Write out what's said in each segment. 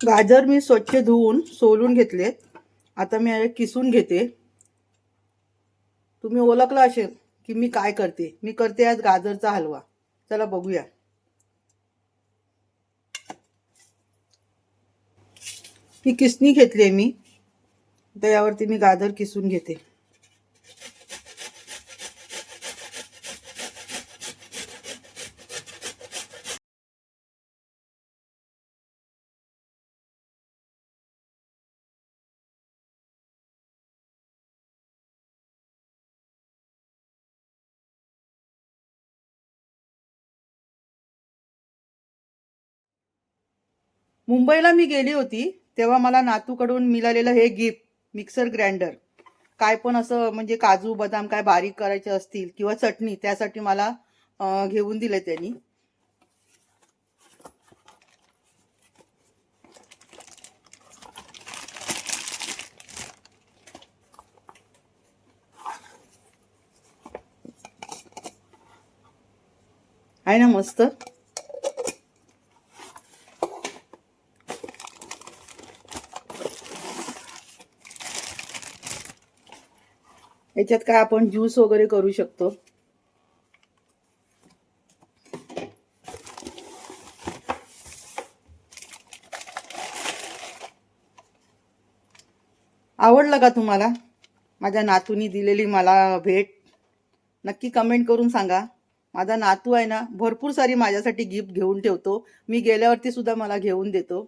गाजर मी स्वच्छ धुवून सोलून घेतले. आता मी किसून घेते. तुम्ही ओळखला असेल की मी काय करते. मी करते आज गाजरचा हलवा. चला बघूया. ही किसणी घेतली मी. तर यावरती मी गाजर किसून घेते. मुंबईला मी गेली होती तेव्हा मला नातूकडून मिळालेलं हे गिफ्ट मिक्सर ग्राइंडर काय पण असं म्हणजे काजू बदाम काय बारीक करायचे असतील किंवा चटणी त्यासाठी मला घेऊन दिले त्यांनी. आहे ना मस्त? याच्यात काय आपण ज्यूस वगैरे करू शकतो. आवडलं का तुम्हाला? माझ्या नातूनी दिलेली मला भेट. नक्की कमेंट करून सांगा. माझा नातू आहे ना भरपूर सारी माझ्यासाठी गिफ्ट घेऊन ठेवतो. मी गेल्यावरती सुद्धा मला घेऊन देतो.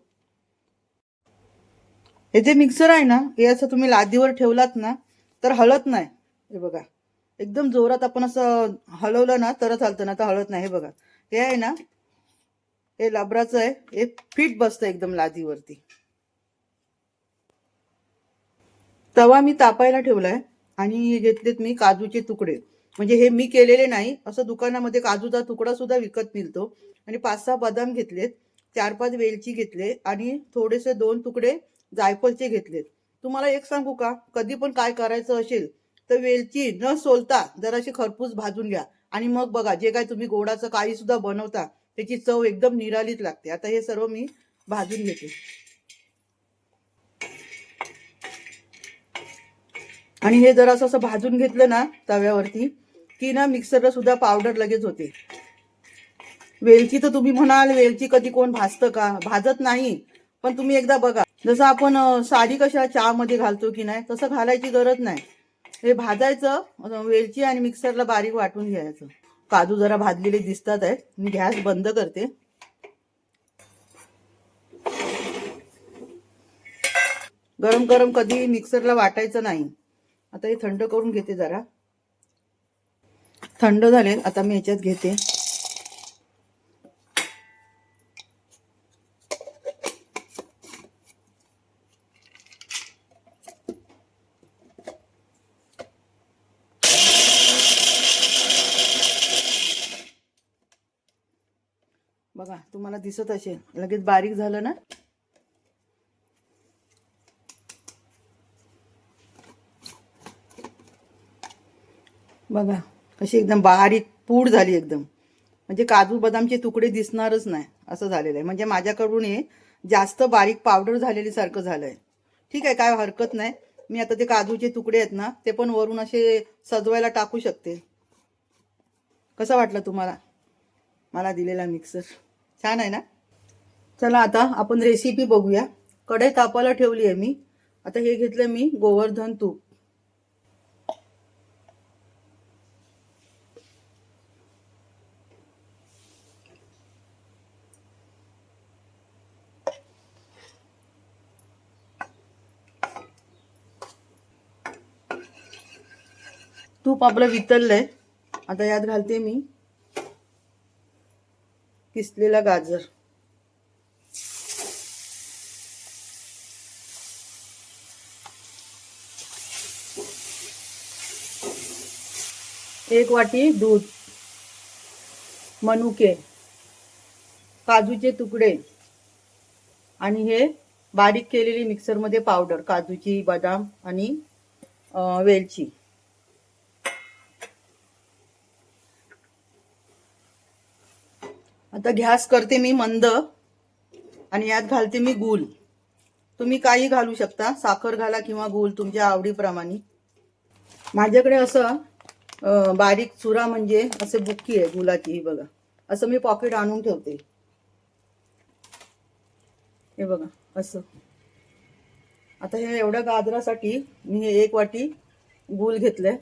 हे जे मिक्सर आहे ना हे असं तुम्ही लादीवर ठेवलात ना तर हलत नाही. हे बघा. एकदम जोरात आपण असं हलवलं ना तरच हलतं ना तर हळत नाही. हे बघा. हे आहे ना हे लाबराचं आहे. हे फिट बसतं एकदम लादीवरती. तवा मी तापायला ठेवलाय आणि घेतलेत मी काजूचे तुकडे. म्हणजे हे मी केलेले नाही असं दुकानामध्ये काजूचा तुकडा सुद्धा विकत मिळतो. आणि पाच सहा बदाम घेतलेत चार पाच वेलची घेतले आणि थोडेसे दोन तुकडे जायफळचे घेतलेत. तुम्हाला एक सांगू का? कधी पण काय करायचं असेल तर वेलची न सोलता जराशी खरपूस भाजून घ्या. आणि मग बघा जे काय तुम्ही गोडाचं काही सुद्धा बनवता त्याची चव एकदम निरालीच लागते. आता हे सर्व मी भाजून घेते. आणि हे जरासं असं भाजून घेतलं ना तव्यावरती की ना मिक्सरला सुद्धा पावडर लगेच होते. वेलची तर तुम्ही म्हणाल वेलची कधी कोण भाजतं का? भाजत नाही. पण तुम्ही एकदा बघा जसं आपण साडी कशा चहामध्ये घालतो की नाही तसं घालायची गरज नाही. हे भाजायचं वेलची आणि मिक्सरला बारीक वाटून घ्यायचं. काजू जरा भाजलेले दिसतात आहेत. मी गॅस बंद करते. गरम गरम कधी मिक्सरला वाटायचं नाही. आता हे थंड करून घेते जरा. थंड झाले आता मी याच्यात घेते. बघा तुम्हाला दिसत असेल. लगेच बारीक झालं ना? बघा कशी एकदम बारीक पूड झाली एकदम. म्हणजे काजू बदामचे तुकडे दिसणारच नाही असं झालेलं आहे. म्हणजे माझ्याकडून हे जास्त बारीक पावडर झालेली सारखं झालंय. ठीक आहे काय हरकत नाही. मी आता ते काजूचे तुकडे आहेत ना ते पण वरून असे सजवायला टाकू शकते. कसं वाटलं तुम्हाला? मला दिलेला मिक्सर छान आहे ना? चला आता आपण रेसिपी बघूया. कढई तापायला ठेवली आहे मी. आता हे घेतलं मी गोवर्धन तूप. तूप आपलं वितळलंय. आता यात घालते मी. किसलेला गाजर. एक वाटी दूध मनुके काजूचे तुकडे आणि हे बारीक केलेली मिक्सरमध्ये पावडर काजूची बदाम आणि वेलची. आता गॅस करते मी मंद आणि यात घालते मी गूळ. तुम्ही काही घालू शकता साखर घाला किंवा गूळ तुमच्या आवडीप्रमाणे. माझ्याकडे असं बारीक चुरा म्हणजे असे बुक्की आहे गुलाची ही बघा. असं मी पॉकेट आणून ठेवते. हे बघा असं. आता हे एवढ्या गाजरासाठी मी हे एक वाटी गूळ घेतलंय.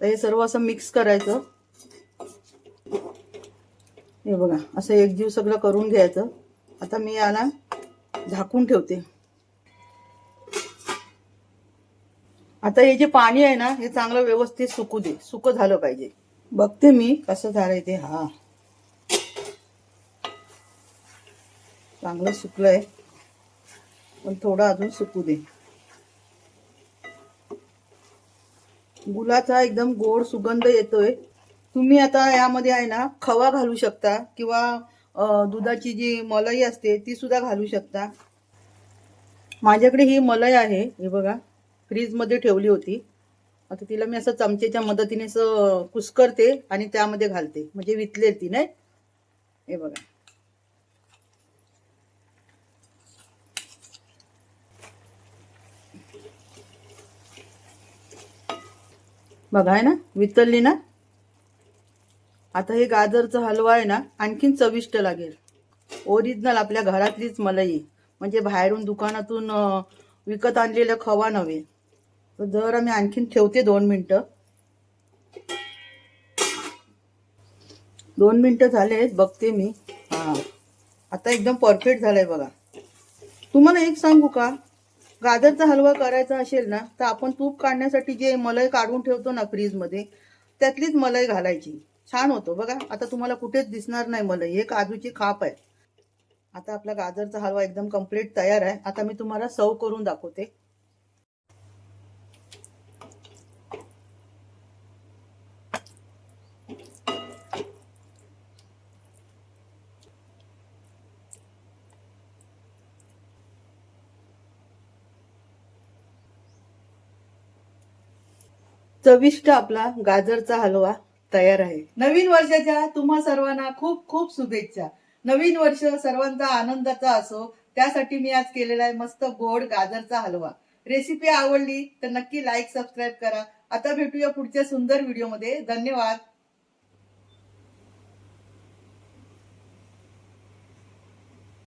तर हे सर्व असं मिक्स करायचं. हे बघा असं एक जीव सगळं करून घ्यायचं. आता मी याला झाकून ठेवते. आता हे जे पाणी आहे ना हे चांगलं व्यवस्थित सुकू दे. सुकं झालं पाहिजे. बघते मी कसं झालंय ते. हा. चांगलं सुकलंय. पण थोडं अजून सुकू दे. गुलाचा एकदम गोड सुगंध येतोय. तुम्ही आता यामध्ये आहे ना खवा घालू शकता किंवा दुधाची जी मलाई असते ती सुद्धा घालू शकता. माझ्याकडे ही मलाई आहे हे बघा फ्रीजमध्ये ठेवली होती. आता तिला मी असं चमचेच्या मदतीने असं कुस्करते आणि त्यामध्ये घालते. म्हणजे वितले ती नाही? हे बघा. बघा आहे ना? वितळली ना? आता हे गाजरचा हलवा आहे ना आणखीन चविष्ट लागेल. ओरिजिनल आपल्या घरातलीच मलाई. म्हणजे बाहेरून दुकानातून विकत आणलेलं खवा नव्हे. तर जर आम्ही आणखीन ठेवते दोन मिनटं. दोन मिनटं झाले बघते मी. हा. आता एकदम परफेक्ट झालंय बघा. तुम्हाला एक सांगू का? गाजरचा हलवा करायचा असेल ना तर आपण तूप काढण्यासाठी जे मलई काढून ठेवतो ना फ्रीजमध्ये त्यातलीच मलई घालायची. छान होतो बघा. आता तुम्हाला कुठेच दिसणार नाही मलई. हे काजूची खाप आहे. आता आपला गाजरचा हलवा एकदम कंप्लीट तयार आहे. आता मी तुम्हाला सर्व करून दाखवते. चविष्ट आपला गाजरचा हलवा तयार आहे. नवीन वर्षाच्या तुम्हा सर्वांना खूप खूप शुभेच्छा. नवीन वर्ष सर्वांचा आनंदाचा असो त्यासाठी मी आज केलेला आहे मस्त गोड गाजरचा हलवा. रेसिपी आवडली तर नक्की लाईक सबस्क्राईब करा. आता भेटूया पुढच्या सुंदर व्हिडिओमध्ये धन्यवाद.